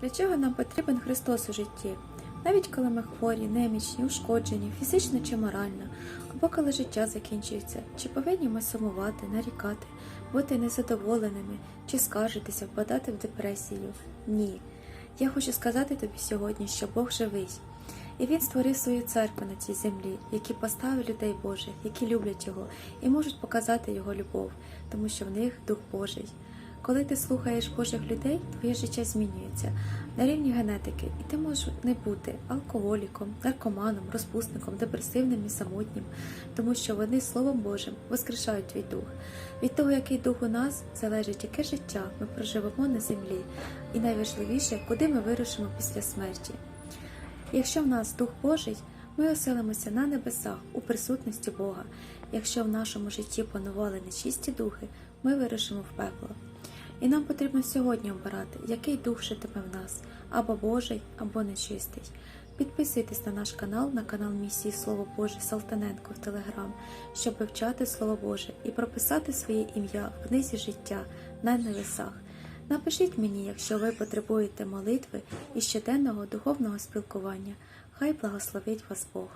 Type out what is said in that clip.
Для чого нам потрібен Христос у житті? Навіть коли ми хворі, немічні, ушкоджені, фізично чи морально, або коли життя закінчується, чи повинні ми сумувати, нарікати, бути незадоволеними, чи скаржитися, впадати в депресію? Ні. Я хочу сказати тобі сьогодні, що Бог живий. І він створив свою церкву на цій землі, які поставив людей Божих, які люблять його і можуть показати його любов, тому що в них Дух Божий. Коли ти слухаєш Божих людей, твоє життя змінюється на рівні генетики, і ти можеш не бути алкоголіком, наркоманом, розпусником, депресивним і самотнім, тому що вони Словом Божим воскрешають твій дух. Від того, який дух у нас, залежить, яке життя ми проживемо на землі, і найважливіше, куди ми вирушимо після смерті. Якщо в нас Дух Божий, ми оселимося на небесах у присутності Бога. Якщо в нашому житті панували нечисті духи, ми вирушимо в пекло. І нам потрібно сьогодні обирати, який дух житиме в нас, або Божий, або нечистий. Підписуйтесь на наш канал, на канал місії Слово Боже Салтаненко в Телеграм, щоб вивчати Слово Боже і прописати своє ім'я в книзі життя на небесах. Напишіть мені, якщо ви потребуєте молитви і щоденного духовного спілкування. Хай благословить вас Бог.